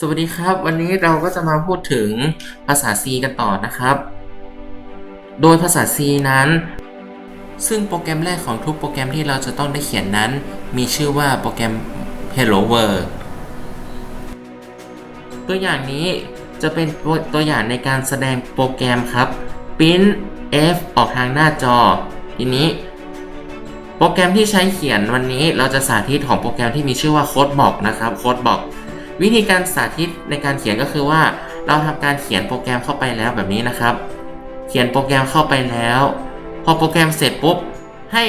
สวัสดีครับ วันนี้เราก็จะมาพูดถึงภาษา C กันต่อนะครับ โดยภาษา C นั้น ซึ่งโปรแกรมแรกของทุกโปรแกรมที่เราจะต้องได้เขียนนั้น มีชื่อว่าโปรแกรม Hello World ตัวอย่างนี้จะเป็นตัวตัวอย่างในการแสดงโปรแกรมครับ print f ออกทางหน้าจอ ทีนี้ โปรแกรมที่ใช้เขียนวันนี้เราจะสาธิตของโปรแกรมที่มีชื่อว่า CodeBox นะครับ CodeBox วิธีการสาธิตในการเขียนก็คือว่า เราทำการเขียนโปรแกรมเข้าไปแล้วแบบนี้นะครับ เขียนโปรแกรมเข้าไปแล้ว พอโปรแกรมเสร็จปุ๊บให้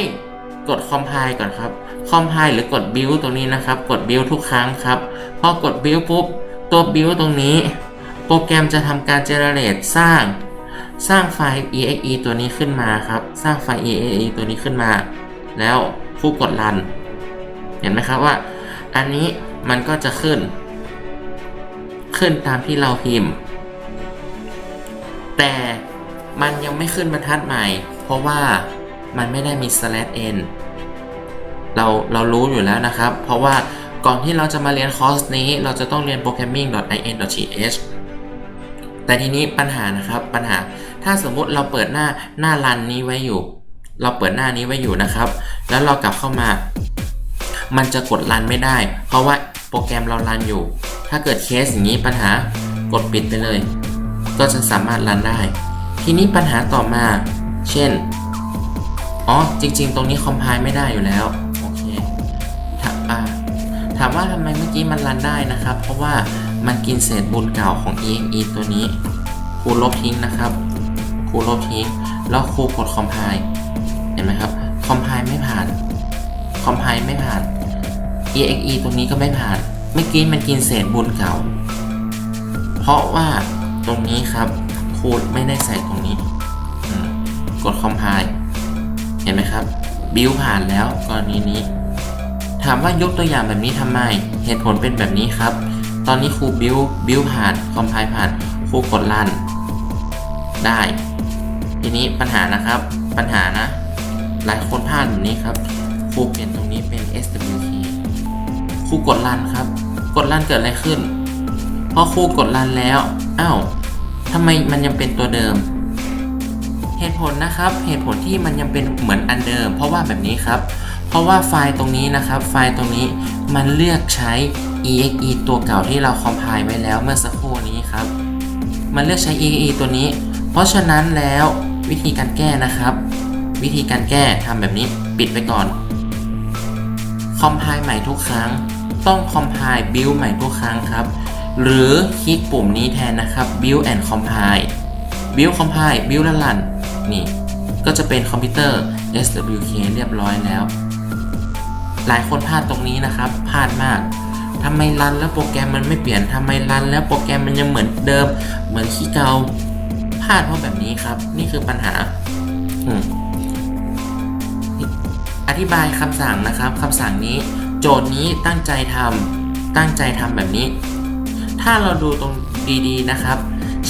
กด compile ก่อนครับ compile หรือกด build ตรงนี้นะครับ กด build ทุกครั้งครับ พอกด build ปุ๊บ ตัว build ตรงนี้ โปรแกรมจะทำการ generate สร้าง สร้างไฟล์ exe ตัวนี้ขึ้นมาครับ สร้างไฟล์ exe ตัวนี้ขึ้นมา แล้วครูกด run เห็นไหมครับว่า อันนี้มันก็จะขึ้น ขึ้นตามที่เราพิมพ์ แต่มันยังไม่ขึ้นบรรทัดใหม่ เพราะว่ามันไม่ได้มี slash n เราเรารู้อยู่แล้วนะครับ เพราะว่าก่อนที่เราจะมาเรียนคอร์สนี้ เราจะต้องเรียน programming.in.th แต่ทีนี้ปัญหานะครับปัญหาถ้าสมมุติเราเปิดหน้าหน้ารันนี้ไว้อยู่ เราเปิดหน้านี้ไว้อยู่นะครับ แล้วเรากลับเข้ามา มันจะกดรันไม่ได้ เพราะว่าโปรแกรมเรารันอยู่ ถ้าเกิดเคสอย่างนี้ปัญหากดปิดไปเลย ก็จะสามารถรันได้ ทีนี้ปัญหาต่อมา เช่น อ๋อ จริง ๆ ตรงนี้คอมไพล์ไม่ได้อยู่แล้ว โอเคถามอ่าถามว่าทำไมเมื่อกี้มันรันได้นะครับ เพราะว่ามันกินเศษบุญเก่าของ exe ตัวนี้ ครูลบทิ้งนะครับครูลบทิ้ง แล้วครูกดคอมไพล์เห็นไหมครับ คอมไพล์ไม่ผ่าน คอมไพล์ไม่ผ่าน exe ตรงนี้ก็ไม่ผ่าน เมื่อกี้มันกินเศษบุญเก่า เพราะว่าตรงนี้ครับครูไม่ได้ใส่ตรงนี้ กดคอมไพล์เห็นไหมครับ บิวผ่านแล้วกรณีนี้ ถามว่ายกตัวอย่างแบบนี้ทำไม เหตุผลเป็นแบบนี้ครับ ตอนนี้ครูบิวบิวผ่านคอมไพล์ผ่านครูกดรันได้ ทีนี้ปัญหานะครับ ปัญหานะ หลายคนพลาดแบบนี้ครับครูเปลี่ยนตรงนี้เป็น swk ครูกดรันครับ กดรันเกิดอะไรขึ้น พอครูกดรันแล้วอ้าวทำไมมันยังเป็นตัวเดิม เหตุผลนะครับ เหตุผลที่มันยังเป็นเหมือนอันเดิม เพราะว่าแบบนี้ครับ เพราะว่าไฟล์ตรงนี้นะครับ ไฟล์ตรงนี้มันเลือกใช้ exe ตัวเก่าที่เราคอมไพล์ไว้แล้วเมื่อสักครู่นี้ครับ มันเลือกใช้ exe ตัวนี้ เพราะฉะนั้นแล้ววิธีการแก้นะครับ วิธีการแก้ทำแบบนี้ปิดไปก่อนคอมไพล์ใหม่ทุกครั้ง ต้องคอมไพล์ build ใหม่ทุกครั้งครับ หรือคลิกปุ่มนี้แทนนะครับ build and compile build compile build และ run นี่ ก็จะเป็นคอมพิวเตอร์ swk เรียบร้อยแล้ว หลายคนพลาดตรงนี้นะครับพลาดมากทำไมรันแล้วโปรแกรมมันไม่เปลี่ยนทำไมรันแล้วโปรแกรมมันยังเหมือนเดิม เหมือนขี้เกาพลาดเพราะแบบนี้ครับ นี่คือปัญหาออธิบายคำสั่งนะครับคำสั่งนี้ โจทย์นี้ตั้งใจทำตั้งใจทำแบบนี้ ถ้าเราดูตรงดีๆนะครับ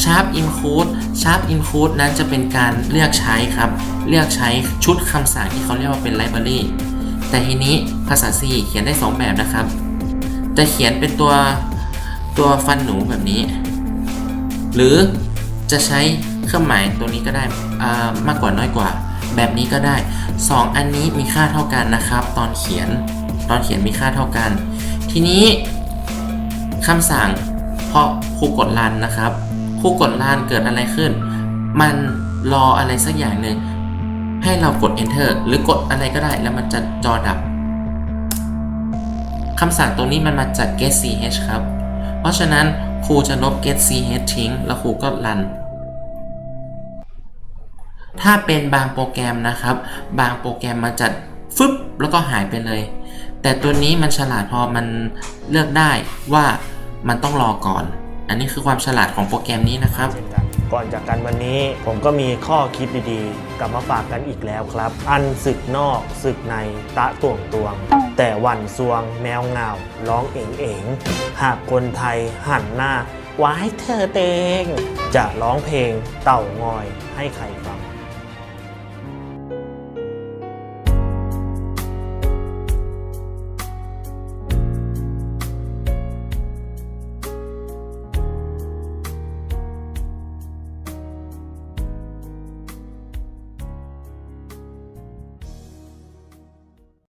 sharp include sharp include นั้นจะเป็นการเลือกใช้ครับ เลือกใช้ชุดคำสั่งที่เขาเรียกว่าเป็น library แต่ทีนี้ภาษา C เขียนได้ 2 แบบนะครับ จะเขียนเป็นตัวตัวฟันหนูแบบนี้ หรือจะใช้เครื่องหมายตัวนี้ก็ได้มากกว่าน้อยกว่า แบบนี้ก็ได้ 2 อันนี้มีค่าเท่ากันนะครับ ตอนเขียน ตอนเขียนมีค่าเท่ากัน ทีนี้คำสั่งพอครูกดรันนะครับครูกดรันเกิดอะไรขึ้น มันรออะไรสักอย่างหนึ่งให้เรากด enter หรือกดอะไรก็ได้แล้วมันจะจอดับคำสั่งตรงนี้มันมาจาก get ch ครับ เพราะฉะนั้นครูจะลบ get ch ทิ้ง แล้วครูก็รัน ถ้าเป็นบางโปรแกรมนะครับ บางโปรแกรมมันจะฟึบแล้วก็หายไปเลย แต่ตัวนี้มันฉลาดพอมันเลือกได้ว่ามันต้องรอก่อน อันนี้คือความฉลาดของโปรแกรมนี้นะครับ ก่อนจากกันวันนี้ผมก็มีข้อคิดดีๆ กลับมาฝากกันอีกแล้วครับ อันศึกนอกศึกในตะต่วงตวง แต่หวันซวงแมวเงาร้องเอ๋งเอ๋งหากคนไทยหันหน้าไว้เธอเตง จะร้องเพลงเต่างอยให้ใครฟัง